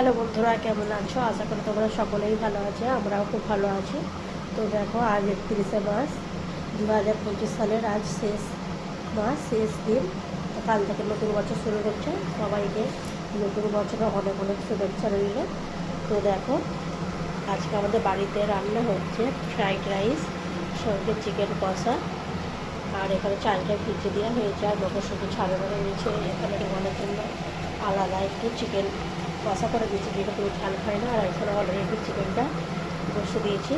Hello বন্ধুরা, কেমন আছো? আশা করি তোমরা সকলেই ভালো আছে, আমরাও খুব ভালো আছি। তো দেখো, আজ একত্রিশে মাস দু হাজার পঁচিশ সালের আজ শেষ মাস, শেষ দিন। তো কাল থেকে নতুন বছর শুরু হচ্ছে। সবাইকে নতুন বছরে অনেক অনেক শুভেচ্ছা রইল। তো দেখো, আজকে আমাদের বাড়িতে রান্না হচ্ছে ফ্রাইড রাইস, সঙ্গে চিকেন কষা। আর এখানে চালটা ভিজে দেওয়া হয়েছে, আর মটরশুঁটি ছাড়ে মানে রয়েছে। এখানে রোমানের জন্য আলাদা একটু চিকেন কষা করে দিয়েছি, যেহেতু ঝাল খায় না, আর এখানে অলরেডি চিকেনটা বসে দিয়েছি।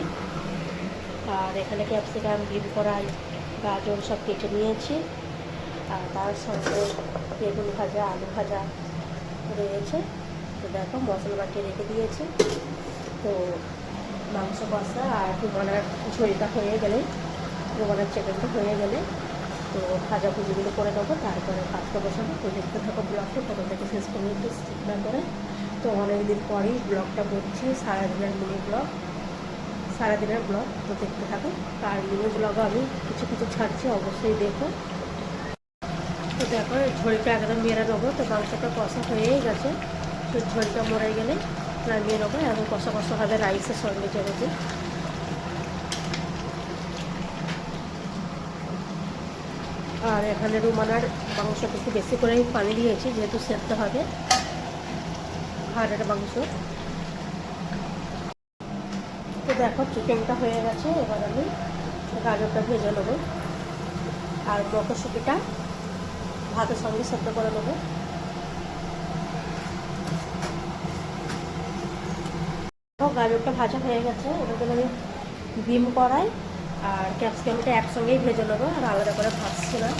আর এখানে ক্যাপসিকাম বিন কড়াই, গাজর সব কেটে নিয়েছি। আর তার সঙ্গে বেগুন ভাজা, আলু ভাজা রয়েছে। তো দেখো, মশলা বাটিয়ে রেখে দিয়েছি। তো মাংস কষা আর রুমানার ঝোলটা হয়ে গেলে, রুমানার চিকেনটা হয়ে গেলে, তো ভাজা ভুজিগুলো করে নেব, তারপরে ভাতটা বসাবো। তো দেখতে থাকো ব্লগটা প্রথম থেকে শেষ পর্যন্ত স্কিপ না করে তো অনেকদিন পরেই ব্লগটা করছি, সারাদিনের মিনি ব্লগ সারাদিনের ব্লগ তো দেখতে থাকো আর মিনি ব্লগও আমি কিছু কিছু ছাড়ছি, অবশ্যই দেখো তো দেখো ঝোলটা একদম মেরে নেব। তো মাংসটা কষা হয়েই গেছে। তো ঝোলটা মরে গেলে নামিয়ে নেব। এখন কষা কষা হবে রাইসের সঙ্গে যেহেতু আর এখানে রুমানার মাংসটা একটু বেশি করেই পানি দিয়েছি, যেহেতু সেদ্ধ হবে। হাড়ের মাংস। তো দেখো চিকেনটা হয়ে গেছে, এবার আমি গাজরটা ভেজে নেব। আর মটরশুঁটিটা ভাতের সঙ্গে সেদ্ধ করে নেব। গাজরটা ভাজা হয়ে গেছে। এবার আমি ডিম কড়াই আর ক্যাপসিকামটা একসঙ্গেই ভেজে নেব, আর আলাদা করে ভাজছি না।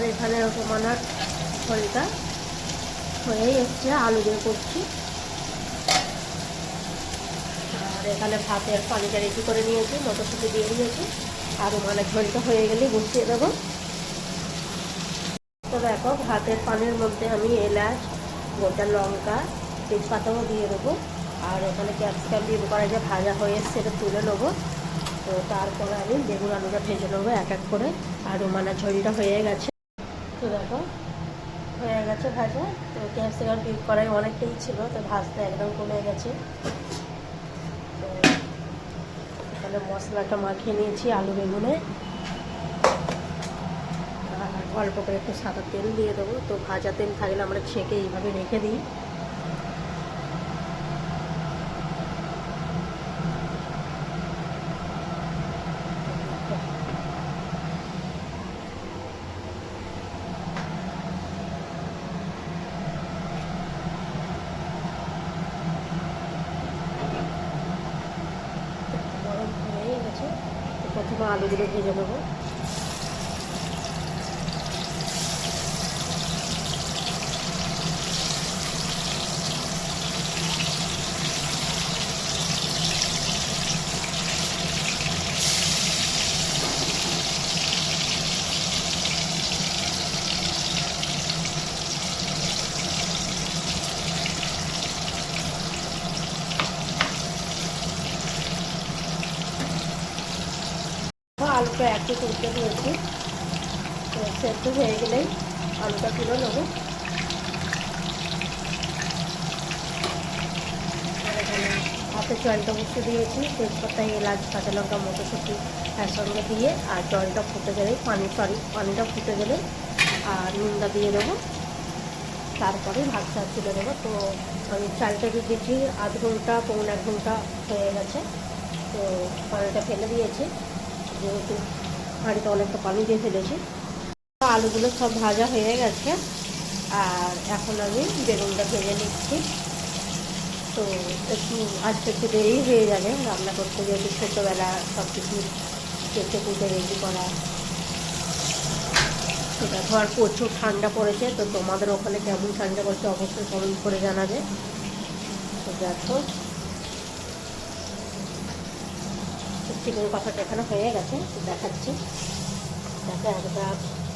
আর এখানে রকমানার ঝোলটা হয়েই এসছে, আলু দিয়ে করছি। আর এখানে ভাতের পানিটা রেডি করে নিয়েছি, মটরশুঁটি দিয়ে নিয়েছি। আর মানে ঝোলটা হয়ে গেলেই বসিয়ে দেবো। তো দেখো, ভাতের পানির মধ্যে আমি এলাচ, গোটা লঙ্কা, তেজপাতাও দিয়ে দেবো। আর এখানে ক্যাপসিকাম দিয়ে করা যে ভাজা হয়ে সেটা তুলে নেব। তো তারপরে আমি বেগুন আলুটা ভেজে নেব এক এক করে। আর মানে ঝোলটা হয়ে গেছে। তো দেখো। হয়ে গেছে ভাজা। তো ক্যাপসিকাম পিক করাই অনেকটাই ছিল, তো ভাজতে একদম কমে গেছে। তো এখানে মশলাটা মাখিয়ে নিয়েছি, আলু বেগুনে। আর অল্প করে একটু সাদা তেল দিয়ে দেবো। তো ভাজা তেল থাকলে আমরা ছেঁকে এইভাবে রেখে দিই গরম হয়ে গেছে তো প্রথমে আলুগুলো ভেজে নেব। আলুটা একটু তুলতে দিয়েছি। তো সেদ্ধ হয়ে গেলেই আলুটা তুলে নেব। হাতে জলটা বসে দিয়েছি। তেজপাতা, এলাচ, কাঁচা লঙ্কা, মটরশুঁটি একসঙ্গে দিয়ে আর জলটা ফুটে গেলেই পানি সরি পানিটা ফুটে গেলে আর নুনটা দিয়ে দেবো। তারপরে ভাতটা তুলে দেবো তো আমি চালটা দিয়ে দিয়েছি। আধ ঘণ্টা, পৌনে এক ঘণ্টা হয়ে গেছে। তো পানিটা ফেলে দিয়েছি। যেহেতু হাঁড়িতে অনেকটা পানি দিয়ে ফেলেছি। আলুগুলো সব ভাজা হয়ে গেছে আর এখন আমি বেগুনটা ভেজে নিচ্ছি। তো একটু আজকে একটু দেরি হয়ে যাবে, রান্না করতে যেহেতু ছোটোবেলা সব কিছু কেটে কুটে রেডি করা। দেখো আর প্রচুর ঠান্ডা পড়েছে, তো তোমাদের ওখানে কেমন ঠান্ডা পড়ছে অবশ্যই কমেন্ট করে জানাবে। তো দেখো। চিকেন কষাটা এখানে হয়ে গেছে দেখাচ্ছি। দেখে একটা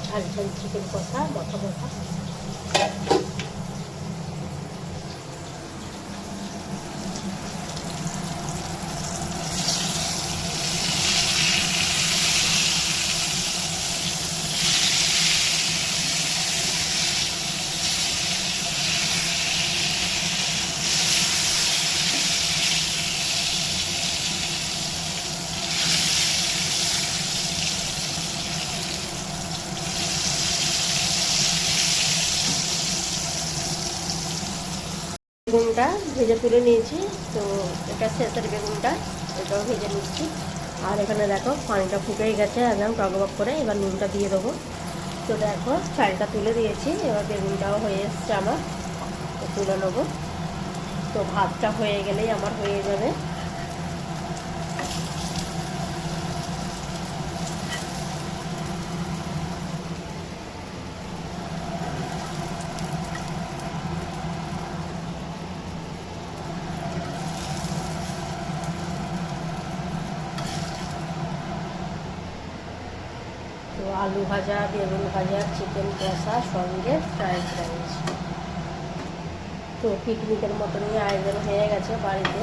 ঝাল ঝাল চিকেন কষা মশা মশা ভেজে তুলে নিয়েছি। তো এটা শেষের বেগুনটা, এটাও ভেজে নিচ্ছি। আর এখানে দেখো পানিটা ফুটেই গেছে, একদম টকবক করে। এবার নুনটা দিয়ে দেবো। তো দেখো চালটা তুলে দিয়েছি, এবার বেগুনটাও হয়ে এসছে আমার। তুলে নেব। তো ভাতটা হয়ে গেলেই আমার হয়ে যাবে। তো আলু ভাজা, বেগুন ভাজা চিকেন কষা সঙ্গে ফ্রাইড রাইস তো পিকনিকের মতনই আয়োজন হয়ে গেছে বাড়িতে।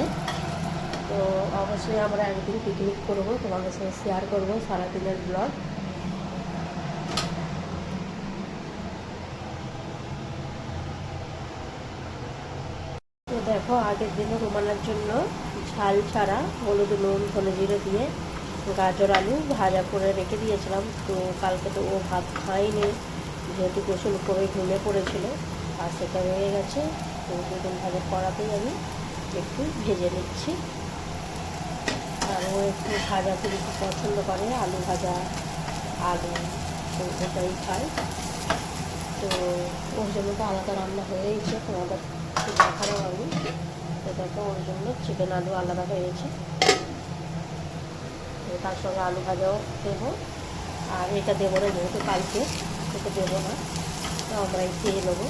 তো অবশ্যই আমরা একদিন পিকনিক করব, তোমাদের সাথে শেয়ার করব সারাদিনের ব্লগ দেখো, আগের দিনে রুমানার জন্য ঝাল ছাড়া হলুদ নুন ধনে জিরে দিয়ে গাজর আলু ভাজা করে রেখে দিয়েছিলাম। তো কালকে তো ও ভাত খায়নি, যেহেতু গোসল করে ঘুমিয়ে পড়েছিল, আর সেটা রয়ে গেছে। তো বেগুন ভাজা করাতেই আমি একটু ভেজে নিচ্ছি। আর ও একটু ভাজা খুব একটু পছন্দ করে, আলু ভাজা, আলু, তো ওটাই খায়। তো ওর জন্য তো আলাদা রান্না হয়েইছে তোমাদের দেখারও আমি। তো দেখো, ওর জন্য চিকেন আলু আলাদা হয়েছে। তার সঙ্গে আলু ভাজাও দেবো। আর এটা দেবো না, যেহেতু কালকে এটা দেবো না। তো আমরাই খেয়ে নেব।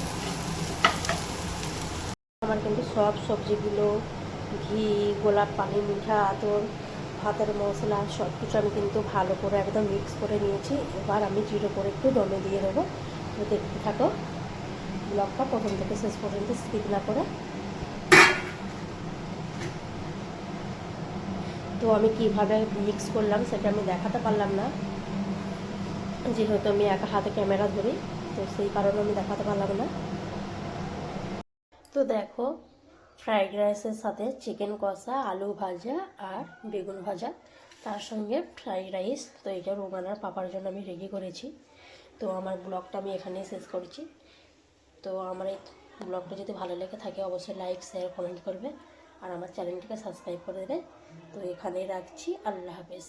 আমার কিন্তু সব সবজিগুলো, ঘি, গোলাপ পানি, মিঠা, আতর, ভাতের মশলা সব কিছু আমি কিন্তু ভালো করে একদম মিক্স করে নিয়েছি। এবার আমি জিরো করে একটু দমে দিয়ে দেবো তো দেখতে থাকো, ব্লগটা প্রথম থেকে শেষ পর্যন্ত স্কিপ না করে তো আমি কীভাবে মিক্স করলাম সেটা আমি দেখাতে পারলাম না। যেহেতু আমি একা হাতে ক্যামেরা ধরি, তো সেই কারণে আমি দেখাতে পারলাম না। তো দেখো ফ্রাইড রাইসের সাথে চিকেন কষা, আলু ভাজা আর বেগুন ভাজা। তার সঙ্গে ফ্রাইড রাইস তো এটা রোমানার পাপার জন্য আমি রেডি করেছি। তো আমার ব্লগটা আমি এখানেই শেষ করছি। তো আমার এই ব্লগটা যদি ভালো লেগে থাকে, অবশ্যই লাইক শেয়ার কমেন্ট করবে। আর আমার চ্যানেলটিকে সাবস্ক্রাইব করে দেবে। তো এখানেই রাখছি। আল্লাহ হাফেজ।